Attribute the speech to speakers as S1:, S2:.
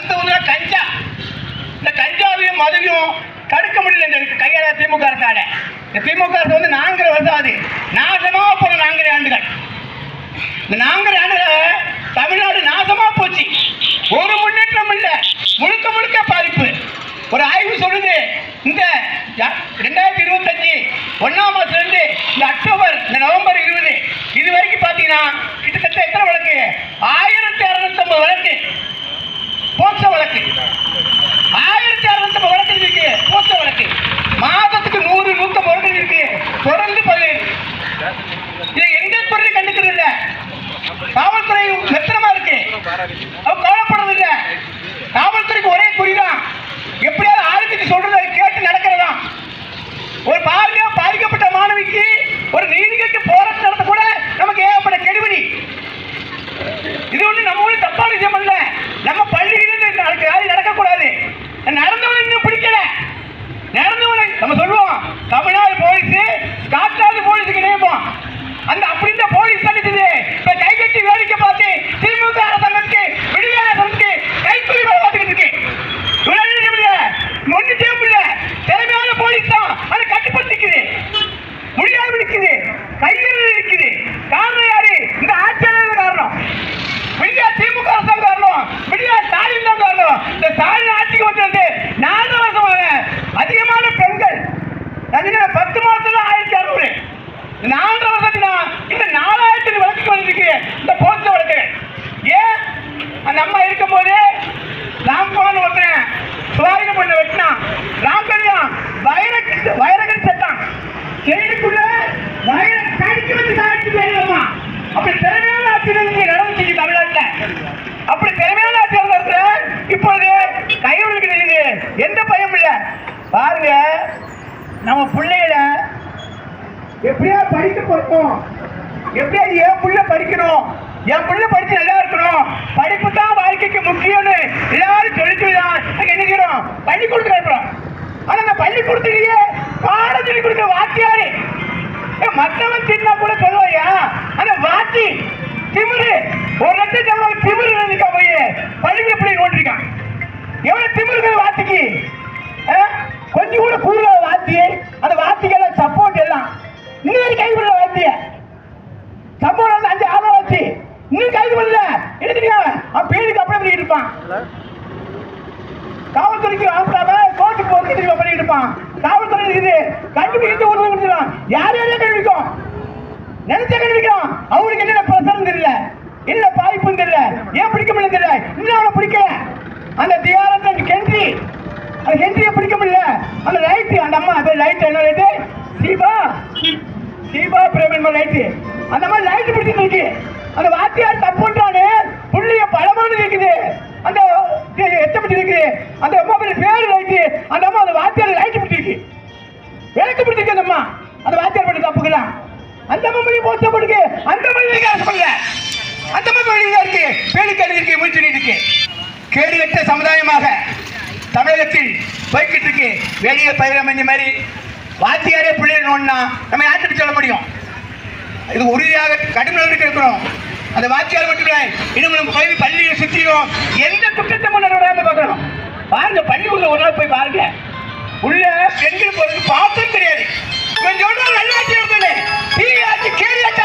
S1: அடுத்தவங்க கஞ்சா. இந்த கஞ்சாவையும் மதுவையும் தடுக்க முடியல இந்த கையால திமுக அரசால இந்த திமுக அரசு வந்து நான்கரை வருஷம் ஆகுது. நாசமா போன நான்கரை ஆண்டுகள். இந்த நான்கரை ஆண்டுகள தமிழ்நாடு நாசமா போச்சு. ஒரு முன்னேற்றம் இல்ல. முழுக்க முழுக்க பாதிப்பு. ஒரு ஆய்வு சொல்லுது இந்த ரெண்டாயிரத்தி இருபத்தஞ்சு ஒன்னாம் மாசத்துல இருந்து இந்த அக்டோபர் இந்த நவம்பர் இருபது இது வரைக்கும் பாத்தீங்கன்னா கிட்டத்தட்ட எத்தனை வழக்கு? ஆயிரத்தி அறுநூத்தி ஐம்பது வழக்கு போக்சோ வழக்கு ஆயிரத்தி அறுநூத்தி வழக்கு இருக்கு போக்சோ வழக்கு மாதத்துக்கு நூறு நூத்தம்பது வழக்கு இருக்கு தொடர்ந்து பதினேழு இதை எந்த துறை கண்டுக்கிறது இல்ல காவல்துறை லட்சணமா இருக்கு. அவங்க கவலைப்படுறது இல்ல காவல்துறைக்கு ஒரே குறிதான். எப்படியாவது ஆளுக்கு சொல்றதை கேட்டு நடக்கிறதா ஒரு பாருங்க அதுல பத்து மாசத்துல ஆயிரத்தி அறுநூறு. நாலு வருஷத்துனா இந்த நாலாயிரத்தி வழக்கு வந்திருக்கு இந்த போஸ்ட் வழக்கு ஏன்? அந்த அம்மா இருக்கும் போது ராம்குமார் ஒருத்தன் சுவாரிக பண்ண வெட்டினான் ராம்கல்யாண் வைர வைரகன் செத்தான். ஜெயிலுக்குள்ள வைர கடிச்சு வந்து சாதிச்சு போயிடலாமா அப்படி திறமையான ஆட்சியர் இங்க நடந்துச்சு தமிழ்நாட்டுல அப்படி திறமையான ஆட்சியர் இருக்கிற இப்பொழுது கைவிடுக்கு தெரியுது எந்த பயம் இல்ல பாருங்க நம்ம பிள்ளைகள எப்படியா படிக்க கொடுப்போம் எப்படியா என் பிள்ளை படிக்கணும்? என் பிள்ளை படிச்சு நல்லா இருக்கணும். படிப்பு தான் வாழ்க்கைக்கு முக்கியம்னு எல்லாரும் சொல்லி தான் என்ன செய்யறோம்? பள்ளி இருக்கிறோம் ஆனா அந்த பள்ளிக்கூடத்திலேயே பாடம் சொல்லி கொடுக்க வாத்தியாரு. ஏன் மத்தவன் தின்னா கூட சொல்லுவாயா? அந்த வாத்தி திமிரு. ஒரு லட்சம் சம்பளம் திமிரு இருந்துக்கா போய். பள்ளி எப்படி நோண்டிருக்கான் எவ்வளவு திமிரு வாத்திக்கு? கொஞ்சம் காவல்துறைக்கு ஆசாம கோர்ட்டுக்கு போறது தெரியும் பண்ணிட்டு இருப்பான் காவல்துறை இருக்குது. கண்டுபிடிக்க உதவி கொடுத்துலாம் யார் யாரையும் கண்டுபிடிக்கும் நினைச்ச கண்டுபிடிக்கும் அவங்களுக்கு என்னென்ன பிரசரம் தெரியல. என்ன பாதிப்பும் தெரியல. ஏன் பிடிக்க முடியல தெரியல. இன்னும் அவனை பிடிக்கல. அந்த தியாரத்தை கென்றி அந்த கென்றியை பிடிக்க முடியல. அந்த லைட்டு அந்த அம்மா அந்த லைட் என்ன லைட்டு சீபா சீபா பிரேமன் லைட்டு அந்த மாதிரி லைட் பிடிச்சிட்டு இருக்கு. அந்த வாத்தியார் தப்புன்றானு புள்ளிய பலமான இருக்குது அந்த அந்த அம்மா பேர் பேரு அந்த அம்மா அந்த வாத்தியார் லைட் பிடிச்சிருக்கு விளக்கு பிடிச்சிருக்கு அந்த அம்மா. அந்த வாத்தியார் பண்ணி தப்புக்கலாம் அந்த அம்மா மொழி அந்த மொழி அரசு பண்ணல அந்த அம்மா இருக்கு இருக்கு. பேரு இருக்கு முயற்சி இருக்கு. கேடு கட்ட சமுதாயமாக தமிழகத்தில் போய்கிட்டு இருக்கு. வெளியே பயிரம் இந்த மாதிரி வாத்தியாரே பிள்ளைகள் நம்ம யார்கிட்ட சொல்ல முடியும்? இது உறுதியாக கடும் நடவடிக்கை அந்த வாத்தியார் மட்டும் இல்லை இன்னும் நம்ம பள்ளியை சுற்றியும் எந்த குற்றத்தை முன்னர் உட்காந்து பார்க்கணும். பாருங்க பள்ளிக்குள்ள ஒரு நாள் போய் பாருங்க. உள்ள பெண்கள் போறதுக்கு பார்த்தது தெரியாது இவன் சொல்றான் நல்லாட்சி நடத்தல தீயாச்சு கேலியாச்சு